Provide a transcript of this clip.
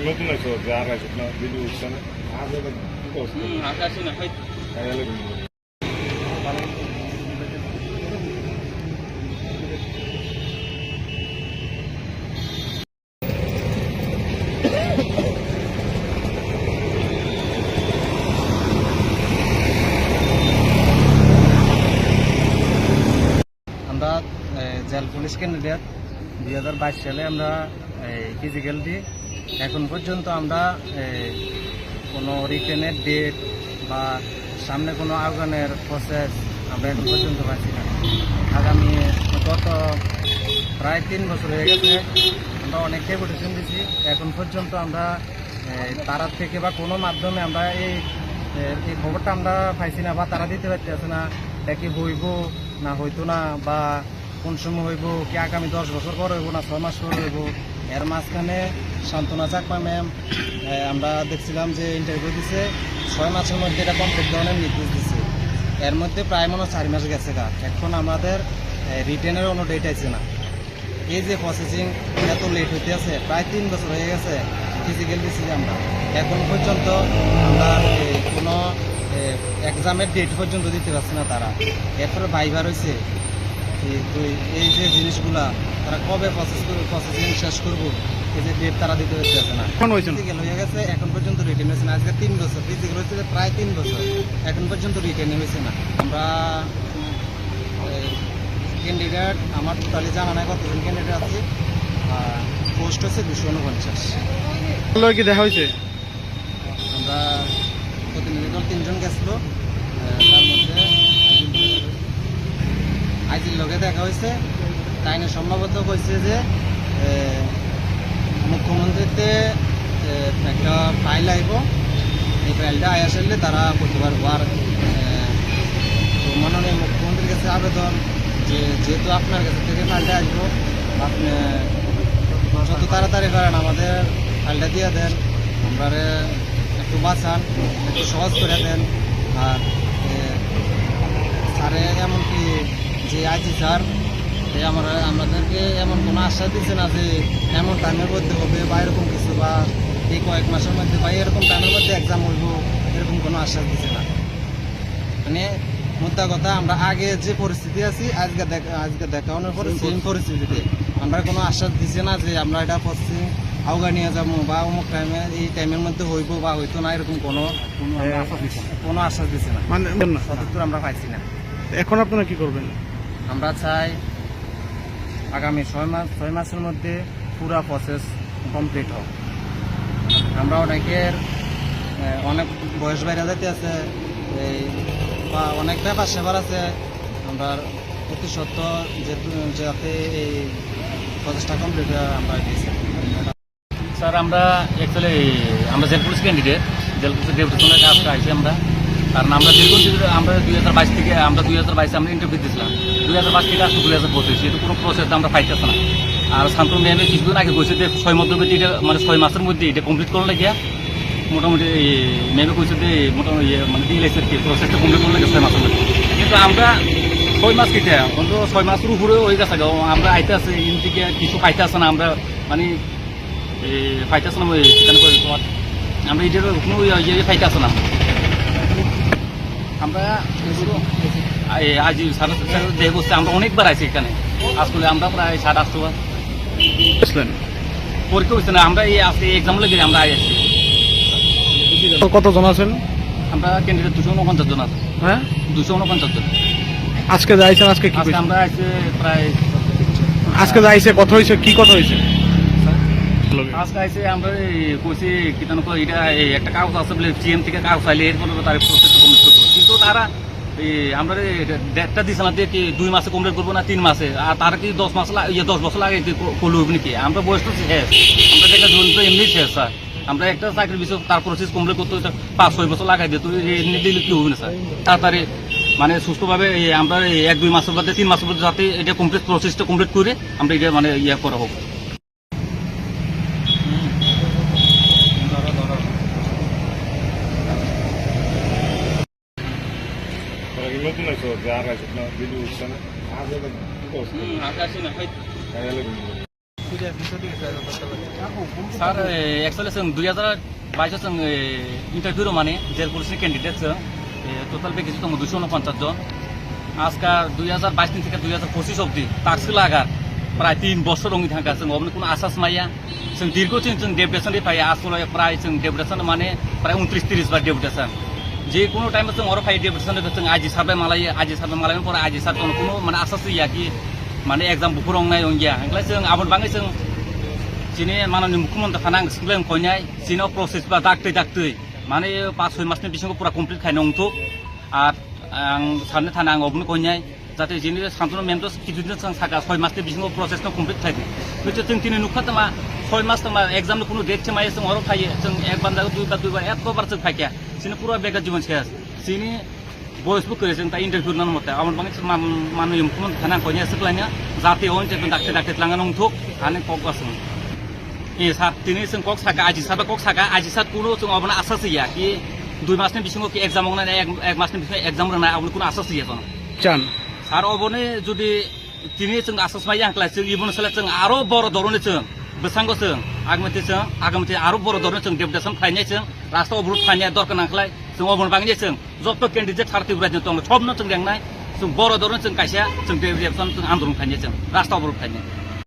তারা নতুন আছে যে আর আছে না ভিডিও উঠছে না আগে করছে আকাশে না হয় আগে আমরা এ, জেল পুলিশ ক্যান্ডিডেট দুই হাজার বাইশ সালে আমরা ফিজিক্যাল দিই এখন পর্যন্ত আমরা কোনো রিটেনের ডেট বা সামনে কোনো আহ্বানের প্রসেস আমরা এখন পর্যন্ত পাচ্ছি না। আগামী গত প্রায় তিন বছর হয়ে গেছে, আমরা অনেক ডেপুটেশন দিচ্ছি এখন পর্যন্ত আমরা তারা থেকে বা কোনো মাধ্যমে আমরা এই এই খবরটা আমরা পাইছি না বা তারা দিতে পারতেছে না কি হইব না হইতো না বা কোন সময় হইব, কি আগামী দশ বছর পর হইব না, ছয় মাস পর হইব এর মাঝখানে শান্তনা চাকমা ম্যাম আমরা দেখছিলাম যে ইন্টারভিউ দিছে, ছয় মাসের মধ্যে এটা কমপ্লিট ধরনের নির্দেশ দিছে। এর মধ্যে প্রায় মনে চার মাস গেছে গা। এখন আমাদের রিটেনের কোনো ডেট আছে না। এই যে প্রসেসিং এত লেট হইতে আছে, প্রায় তিন বছর হয়ে গেছে ফিজিক্যাল দিচ্ছি আমরা। এখন পর্যন্ত আমরা কোনো এক্সামের ডেট পর্যন্ত দিতে পারছি না তারা। এরপরে ভাইবার হয়েছে তো এই যে জিনিসগুলা তারা কবে প্রসেস করবে প্রসেসিং শেষ করব এই যে ডেট তারা দিতে পারতেছে না। ফিজিক্যাল হয়ে গেছে এখন পর্যন্ত রিটেন হয়েছে না। আজকে তিন বছর ফিজিক্যাল হয়েছে প্রায় তিন বছর এখন পর্যন্ত রিটেন হয়েছে না। আমরা ক্যান্ডিডেট আমার টোটালি জানা নাই কতজন ক্যান্ডিডেট আছে পোস্ট হচ্ছে দুশো উনপঞ্চাশ। কি দেখা হয়েছে? আমরা প্রতিনিধি দল তিনজন গেছিল আহ, তার মধ্যে আইজির লগে দেখা হয়েছে তাইনে সম্ভবত কইছে যে মুখ্যমন্ত্রীতে একটা ফাইল আইব। এই ফাইলটা আয়া সারলে তারা প্রতিবার আহ, মাননীয় মুখ্যমন্ত্রীর কাছে আবেদন যে যেহেতু আপনার কাছে থেকে ফাইলটা আসব আপনি যত তাড়াতাড়ি পারেন আমাদের ফাইলটা দিয়ে দেন। আমরা একটু বাঁচান একটু সহজ করে দেন। আর স্যারে এমনকি যে আইজি স্যার যে আমরা আমাদেরকে এমন কোনো আশ্বাস দিচ্ছে না যে এমন টাইমের মধ্যে হবে বা এরকম কিছু বা এই কয়েক মাসের মধ্যে বা এরকম টাইমের মধ্যে এক্সাম হইব এরকম কোনো আশ্বাস দিচ্ছে না। মানে মোদ্দা কথা আমরা আগে যে পরিস্থিতি আছি আজকে দেখা আজকে দেখানোর পরে সেম পরিস্থিতিতে আমরা কোনো আশ্বাস দিছে না যে আমরা এটা পশ্চিম আউগা নিয়ে যাব বা অমুক টাইমে এই টাইমের মধ্যে হইব বা হইতো না এরকম কোনো কোনো আশ্বাস দিছে না। মানে আমরা পাইছি না। এখন আপনারা কি করবেন? আমরা চাই আগামী ছয় মাস, ছয় মাসের মধ্যে পুরা প্রসেস কমপ্লিট হোক। আমরা অনেকের অনেক বয়স বাইরে যেতে আছে, এই, বা অনেক ব্যাপার সেবার আছে। আমরা অতি সত্য যে- যাতে এই প্রসেসটা কমপ্লিট আমরা স্যার, আমরা অ্যাকচুয়ালি আমরা জেল পুলিশ ক্যান্ডিডেট জেল পুলিশের ডেপুটেশনের কাজটা আমরা। কারণ আমরা দীর্ঘদিন আমরা দুই হাজার বাইশ থেকে, আমরা দুই হাজার বাইশে আমরা ইন্টারভিউ দিয়েছিলাম। দুই হাজার বাইশ থেকে আসলে দুই হাজার পঁচিশ এটা কোনো প্রসেস আমরা পাইতেছি না। আর শান্ত ম্যামে কিছুদিন আগে কইছে যে ছয় মধ্যবর্তী এটা মানে ছয় মাসের মধ্যে এটা কমপ্লিট করলে লাগিয়া মোটামুটি ম্যামে কইছে যে মোটামুটি ইয়ে মানে দিয়ে লাগছে কি প্রসেসটা কমপ্লিট করলে ছয় মাসের মধ্যে। কিন্তু আমরা ছয় মাস কিটা অন্তত ছয় মাসের উপরে হয়ে গেছে। আমরা আইতে আছে ইন থেকে কিছু পাইতে আছে না, আমরা মানে ফাইটাস না, ওই কেন তোমার, আমরা এটার কোনো ইয়ে ফাইতে আছে না। আমরা এগুলো এই আজ সাড়ে সাড়ে দেহ বসতে আমরা অনেকবার আছি এখানে। আসলে আমরা প্রায় সাত আটশো বার। বুঝলেন পরীক্ষা হচ্ছে না আমরা এই আজকে এক্সাম লেগে আমরা কতজন আছেন? আমরা ক্যান্ডিডেট দুশো উনপঞ্চাশ জন আছে। হ্যাঁ? দুশো উনপঞ্চাশ জন। আজকে যাইছেন আজকে কি আমরা আছি প্রায় আজকে যাইছে কথা হয়েছে কি কথা হয়েছে। আজকে আইসে আমরা এটা কাগজ আছে কমপ্লিট কিন্তু আমরা কি দুই মাসে কমপ্লিট না তিন মাসে কি ইয়ে লাগে আমরা তো শেষ। আমরা তো এমনি শেষ আমরা কমপ্লিট পাঁচ, ছয় এমনি দিলে কি তাড়াতাড়ি মানে সুস্থভাবে আমরা এক, দুই মাসের মধ্যে, তিন মাসের মধ্যে যাতে এটা কমপ্লিট প্রসেসটা কমপ্লিট করে আমরা এটা মানে ইয়ে করা হোক। নতুন আছে আর আছে না ভিডিও উঠছে না আগে আকাশে না হয় স্যার অ্যাকচুয়ালি দুই হাজার বাইশ ইন্টারভিউর মানে যে পুলিশের ক্যান্ডিডেট টোটাল পেয়েছি তোমার দুশো উনপঞ্চাশ জন। আজকাল দুই হাজার বাইশ থেকে দুই হাজার পঁচিশ অব্দি তাকসি লাগার প্রায় তিন বছর রঙি থাকা जों অমনি কোনো আশ্বাস মাইয়া? जों দীর্ঘদিন जों ডেপুটেশনই পাই আসলে প্রায় जों ডেপুটেশন মানে প্রায় উনত্রিশ তিরিশ বার ডেপুটেশন যে কোনো টাইমে जों আরও फाइभ डेफोरसो जों आजि सारबाय मालायो आजि सारबाय मालायनि फरा आजि सार কোনো মানে আশ্বাস ইয়া কি মানে एग्जाम बुफोर अंनाय अंगिया ओंखाय जों आबाद बाङै जों যিনি माननि मुख्यमन्त्रि थानां सिख्लायम खयनाय जिनाव प्रसेस बा दाक्टै दाक्टै माने पास सय मासनि बिसिंखौ फुरा कमप्लिट खायनो अंथ' आर आं साननो थाना आं अबनो खयनाय जाहाथे যিনি सानसुनो मेमथ' किजुदिन जों सागा सय मासनि बिसिंखौ प्रसेसनो कमप्लिट थायो खिन्थु जों दिनै नुखातोमा सय मास एग्जामनि কোনো डेट सोमायो जों अराव थायो जों एकबार जागोन दुइबार दुइबार एखबार जों फायखाया जोंनि पुरा बेगा जीवन सेस যিনি बयसबो करे जों दा इन्टारभिउ नान मते आमन बाङै माननीय मुख्यमंत्री थाना कइनाय सकलायनो जाहाथे अन जे डाक्टर डाक्टर लांगानो अंथुक आने कगवासों ए सार दिनै जों कक साका आजि सारबा कक साका आजि सार कुनु जों अबना आसास होया कि दुइ मासनि बिसिङाव कि एग्जाम मावनानै एक एक मासनि बिसिङाव एग्जाम रोंनाय अबनो कुनु आसास होया जों চান सार अबने जुदि दिनै जों आसास माया हांख्लाय जों इबन सोला जों आरो बर' दरनो जों बेसांगो जों आगमति जों आगमति आरो बर' दरनो जों डेपुटेसन फायनाय जों राष्ट्र अबरुद फायनाय दरकार नांख्लाय जों अबन बाङै जों जब केन्डिडेट थार्टि ब्राइड दं सबनो जों लेंनाय जों बर' दरनो जों खायसेया जों डेपुटेसन जों आन्दलन फायनाय जों राष्ट्र अबरुद फायनाय